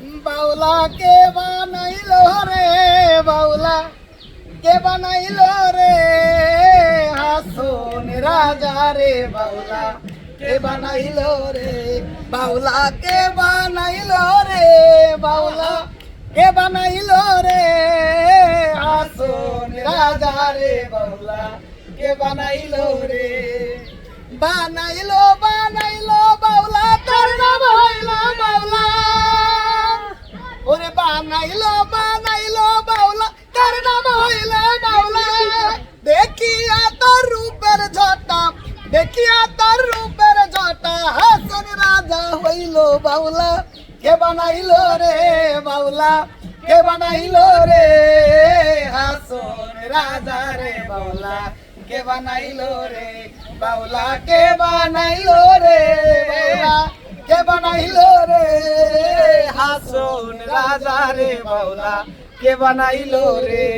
বাউলা কে বানাইল রে বাউলা? কে বানাইল রে? হাসন রাজা রে বাউলা। কে বানাইল রে? বাউলা কে বানাইল রে বাউলা? কে বানাইল রে? হাসন রাজা রে বাউলা। কে বানাইল রে? বানাইলো বানাইলো বানাইলো বানাইলো, বাউলা। তোর নাম হইল বাউলা। দেখিয়া তোর রূপের ঝটা, দেখিয়া তোর রূপের ঝটা। হাসন রাজা হইল বাউলা। কে বানাইলো রে বাউলা? কে বানাইলো রে? হাসন রাজা রে বাউলা। কে বানাইলো রে বাউলা? কে বানাইলো হাসন রাজা রে বাউলা কে বানাইলো রে?